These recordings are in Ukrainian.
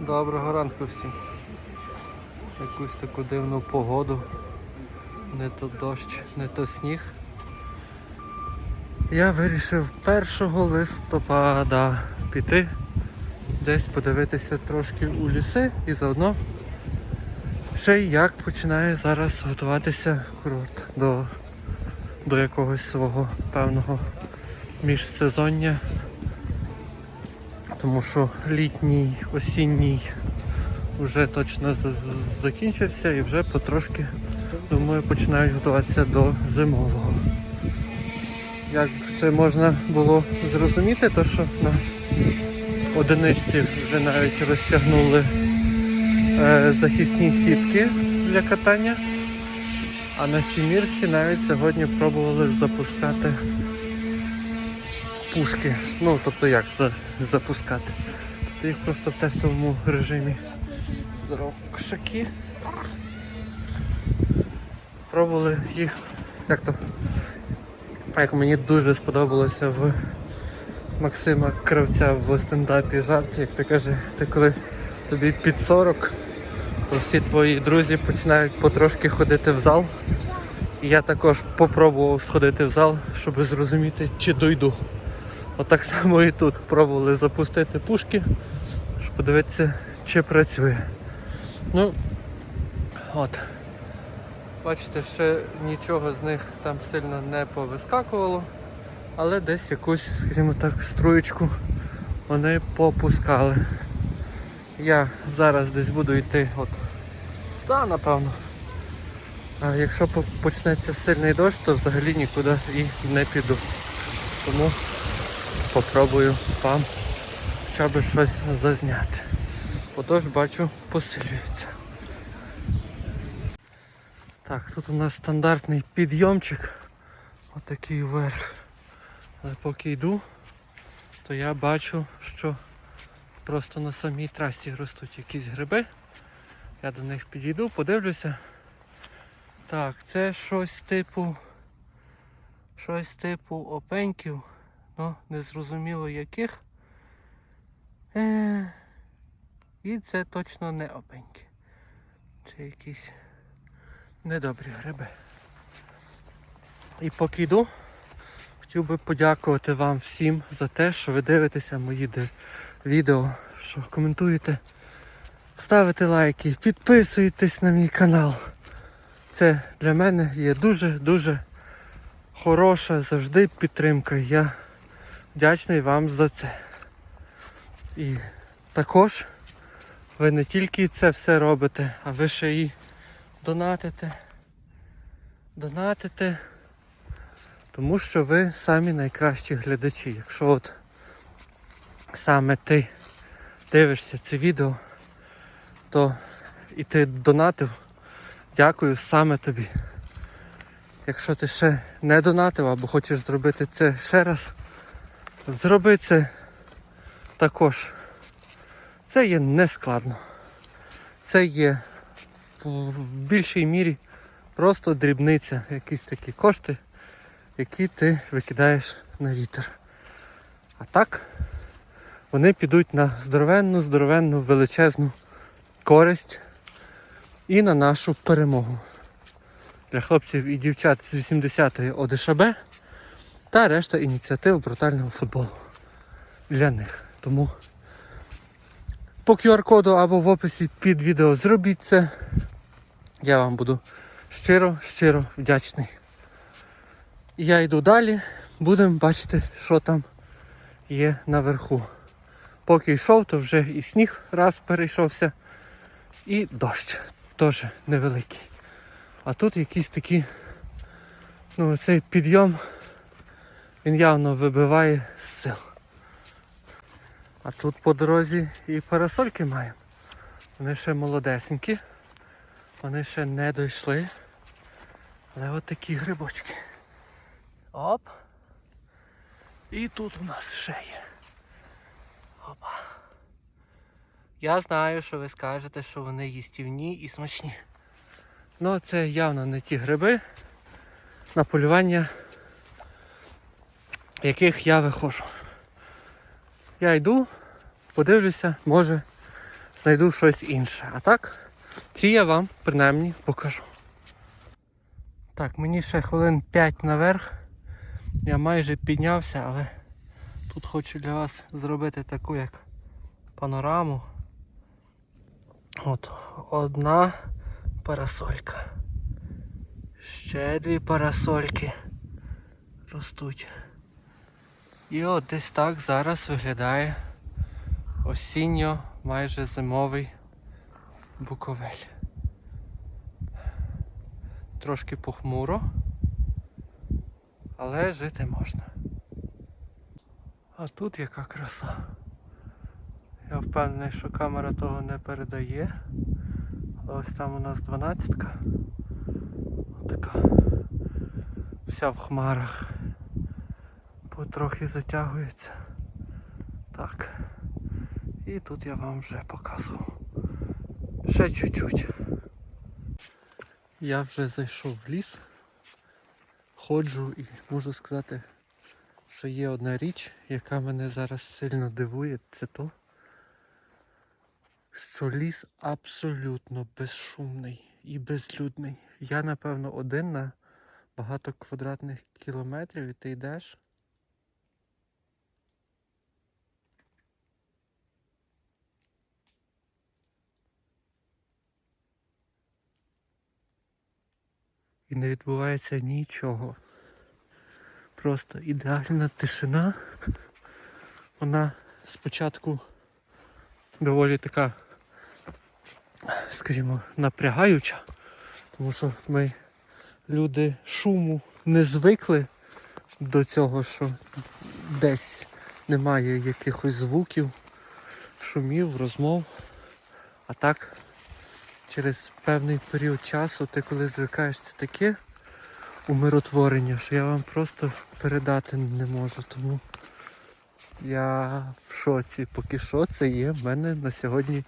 Доброго ранку всім. Якусь таку дивну погоду. Не то дощ, не то сніг. Я вирішив 1 листопада піти десь подивитися трошки у ліси і заодно ще й як починає зараз готуватися курорт до, до якогось свого певного міжсезоння. Тому що літній, осінній вже точно закінчився і вже потрошки, думаю, починають готуватися до зимового. Як це можна було зрозуміти, то що на одиничці вже навіть розтягнули е, захисні сітки для катання, а на сімірці навіть сьогодні пробували запускати пушки. Ну, тобто як за, запускати. Тобто їх просто в тестовому режимі. Здорово, кошаки. Пробували їх. Як то? Як мені дуже сподобалося в Максима Кравця в стендапі жарт, як ти каже, ти коли тобі під 40, то всі твої друзі починають потрошки ходити в зал. І я також попробував сходити в зал, щоб зрозуміти, чи дойду. Отак само і тут пробували запустити пушки, щоб подивитися, чи працює. Ну, от. Бачите, ще нічого з них там сильно не повискакувало, але десь якусь, скажімо так, струєчку вони попускали. Я зараз десь буду йти от туди, напевно. А якщо почнеться сильний дощ, то взагалі нікуди і не піду. Тому попробую вам хоча б щось зазняти. Отож бачу посилюється. Так, тут у нас стандартний підйомчик. Отакий вверх. Але поки йду, то я бачу, що просто на самій трасі ростуть якісь гриби. Я до них підійду, подивлюся. Так, це щось типу. Щось типу опеньків. Ну, незрозуміло яких. Е, і це точно не опеньки. Це якісь недобрі гриби. І поки йду, хотів би подякувати вам всім за те, що ви дивитеся мої відео, що коментуєте, ставите лайки, підписуєтесь на мій канал. Це для мене є дуже-дуже хороша завжди підтримка. Я вдячний вам за це. І також ви не тільки це все робите, а ви ще і донатите. Донатите. Тому що ви самі найкращі глядачі. Якщо от саме ти дивишся це відео, то і ти донатив, дякую саме тобі. Якщо ти ще не донатив або хочеш зробити це ще раз, зроби це також. Це є нескладно. Це є в більшій мірі просто дрібниця, якісь такі кошти, які ти викидаєш на вітер. А так вони підуть на здоровенну, здоровенну, величезну користь і на нашу перемогу. Для хлопців і дівчат з 80-ї ОДШБ та решта ініціатив брутального футболу для них. Тому по QR-коду або в описі під відео зробіть це. Я вам буду щиро, щиро вдячний. Я йду далі, будемо бачити, що там є наверху. Поки йшов, то вже і сніг раз перейшовся, і дощ теж невеликий. А тут якісь такі, ну цей підйом, він явно вибиває з сил. А тут по дорозі і парасольки маємо. Вони ще молодесенькі, вони ще не дійшли. Але от такі грибочки. Оп. І тут у нас ще є. Опа. Я знаю, що ви скажете, що вони їстівні і смачні. Ну це явно не ті гриби, на полювання яких я виходжу. Я йду, подивлюся, може знайду щось інше. А так, ці я вам принаймні покажу. Так, мені ще хвилин 5 наверх. Я майже піднявся, але тут хочу для вас зробити таку як панораму. От одна парасолька. Ще дві парасольки ростуть. І от десь так зараз виглядає осінньо майже зимовий буковель. Трошки похмуро, але жити можна. А тут яка краса. Я впевнений, що камера того не передає. Ось там у нас 12-ка. Така вся в хмарах. Потрохи затягується. Так. І тут я вам вже показував. Ще чуть-чуть. Я вже зайшов в ліс. Ходжу і можу сказати, що є одна річ, яка мене зараз сильно дивує, це то, що ліс абсолютно безшумний і безлюдний. Я, напевно, один на багато квадратних кілометрів і ти йдеш. Не відбувається нічого. Просто ідеальна тишина. Вона спочатку доволі така, скажімо, напрягаюча, тому що ми, люди шуму, не звикли до цього, що десь немає якихось звуків, шумів, розмов. А так, через певний період часу, ти коли звикаєш це таке умиротворення, що я вам просто передати не можу. Тому я в шоці. Поки що це є в мене на сьогодні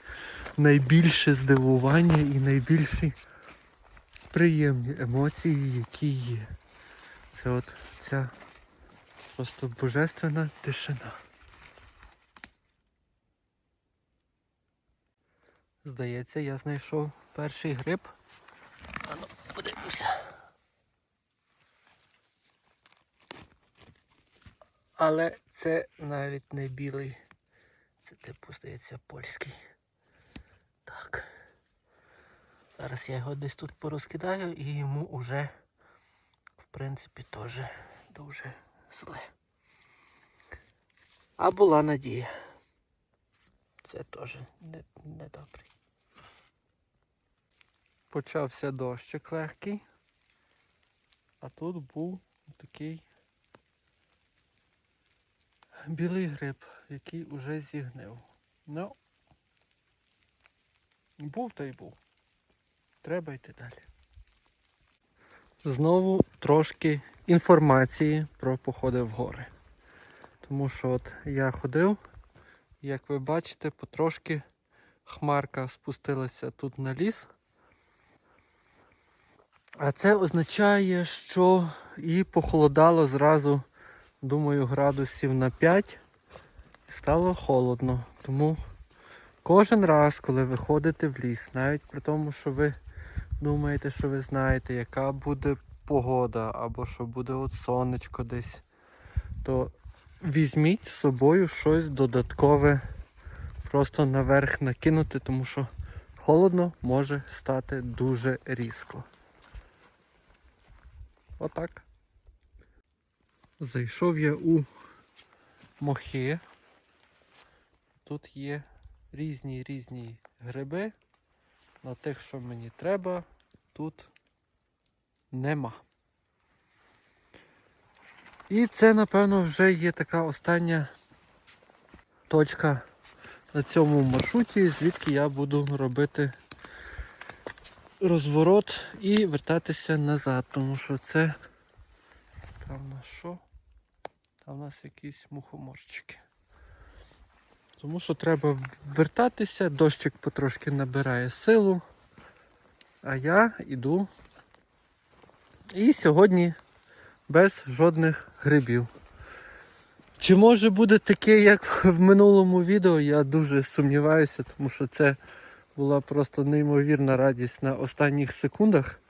найбільше здивування і найбільші приємні емоції, які є. Це от ця просто божественна тишина. Здається, я знайшов перший гриб. Ану, подивимося. Але це навіть не білий. Це типу, здається, польський. Так. Зараз я його десь тут порозкидаю і йому уже, в принципі, теж дуже зле. А була надія. Це теж не, не. Почався дощик легкий, а тут був такий білий гриб, який уже зігнив. Ну, був та й був. Треба йти далі. Знову трошки інформації про походи в гори. Тому що от я ходив, як ви бачите, потрошки хмарка спустилася тут на ліс. А це означає, що і похолодало зразу, думаю, градусів на 5 і стало холодно. Тому кожен раз, коли ви ходите в ліс, навіть при тому, що ви думаєте, що ви знаєте, яка буде погода, або що буде от сонечко десь, то візьміть з собою щось додаткове, просто наверх накинути, тому що холодно може стати дуже різко. Отак. Зайшов я у мохи. Тут є різні різні гриби. На тих, що мені треба, тут нема. І це, напевно, вже є така остання точка на цьому маршруті, звідки я буду робити розворот і вертатися назад, тому що це там у нас що? Там у нас якісь мухоморчики. Тому що треба вертатися, дощик потрошки набирає силу, а я йду. І сьогодні без жодних грибів. Чи може буде таке, як в минулому відео, я дуже сумніваюся, тому що це була просто неймовірна радість на останніх секундах.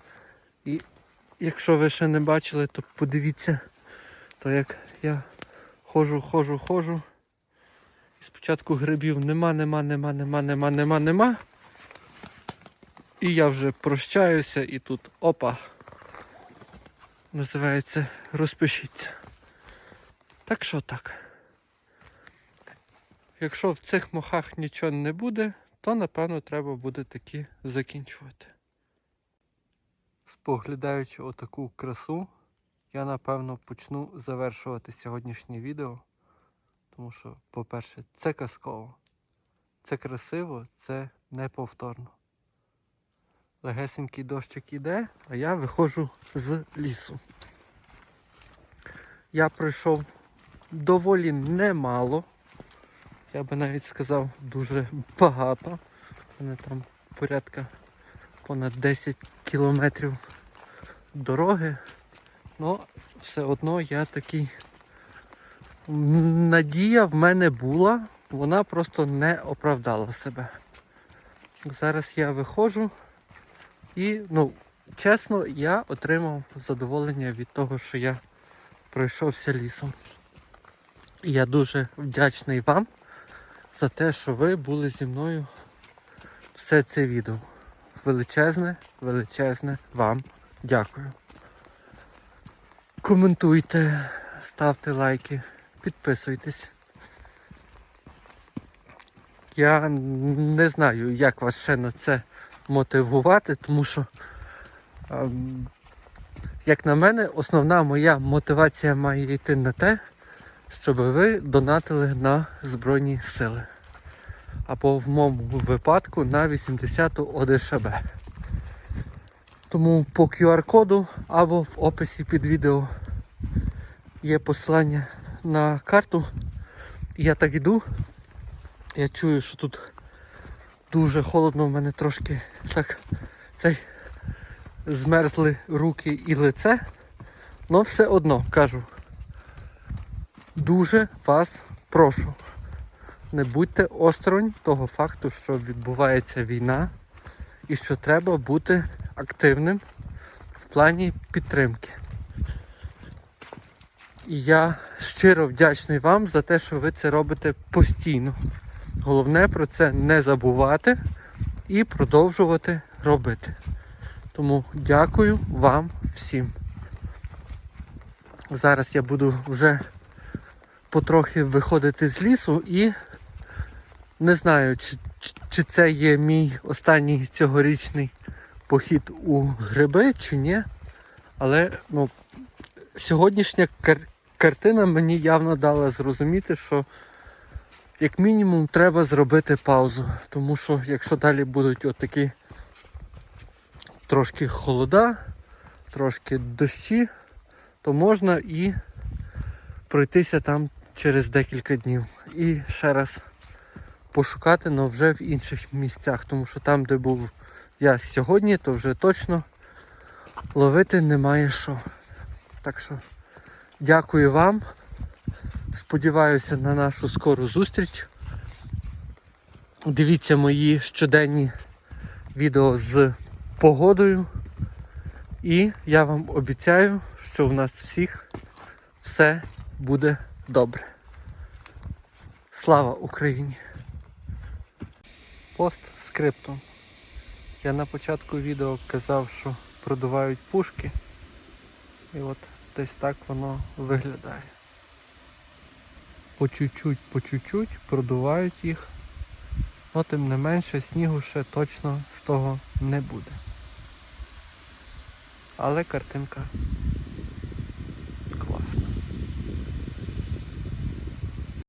І якщо ви ще не бачили, то подивіться, то як я ходжу, ходжу, ходжу. І спочатку грибів нема, нема, нема, нема, нема, нема, нема. І я вже прощаюся і тут опа. Називається розпишіться. Так що так. Якщо в цих мохах нічого не буде, то напевно треба буде таки закінчувати. Споглядаючи отаку красу, я напевно почну завершувати сьогоднішнє відео. Тому що, по-перше, це казково, це красиво, це неповторно. Легесенький дощик іде, а я виходжу з лісу. Я пройшов доволі немало. Я би навіть сказав дуже багато. У мене там порядка понад 10 кілометрів дороги. Ну, все одно я такий. Надія в мене була, вона просто не оправдала себе. Зараз я виходжу і, ну, чесно, я отримав задоволення від того, що я пройшовся лісом. І я дуже вдячний вам за те, що ви були зі мною все це відео. Величезне, величезне вам дякую. Коментуйте, ставте лайки, підписуйтесь. Я не знаю, як вас ще на це мотивувати, тому що, ем, як на мене, основна моя мотивація має йти на те, щоб ви донатили на Збройні Сили. Або в моєму випадку на 80-ту ОДШБ. Тому по QR-коду або в описі під відео є посилання на карту. Я так іду. Я чую, що тут дуже холодно, в мене трошки так цей змерзли руки і лице. Но все одно кажу. Дуже вас прошу. Не будьте осторонь того факту, що відбувається війна і що треба бути активним в плані підтримки. І я щиро вдячний вам за те, що ви це робите постійно. Головне про це не забувати і продовжувати робити. Тому дякую вам всім. Зараз я буду вже потрохи виходити з лісу і не знаю, чи, чи- це є мій останній цьогорічний похід у гриби чи ні. Але ну, сьогоднішня кар- картина мені явно дала зрозуміти, що як мінімум треба зробити паузу. Тому що якщо далі будуть отакі трошки холода, трошки дощі, то можна і пройтися там через декілька днів. І ще раз пошукати, але вже в інших місцях. Тому що там, де був я сьогодні, то вже точно ловити немає що. Так що дякую вам. Сподіваюся на нашу скору зустріч. Дивіться мої щоденні відео з погодою. І я вам обіцяю, що в нас всіх все буде добре. Слава Україні! Пост скриптом. Я на початку відео казав, що продувають пушки. І от десь так воно виглядає. По чуть-чуть, по чуть-чуть продувають їх. але тим не менше снігу ще точно з того не буде. Але картинка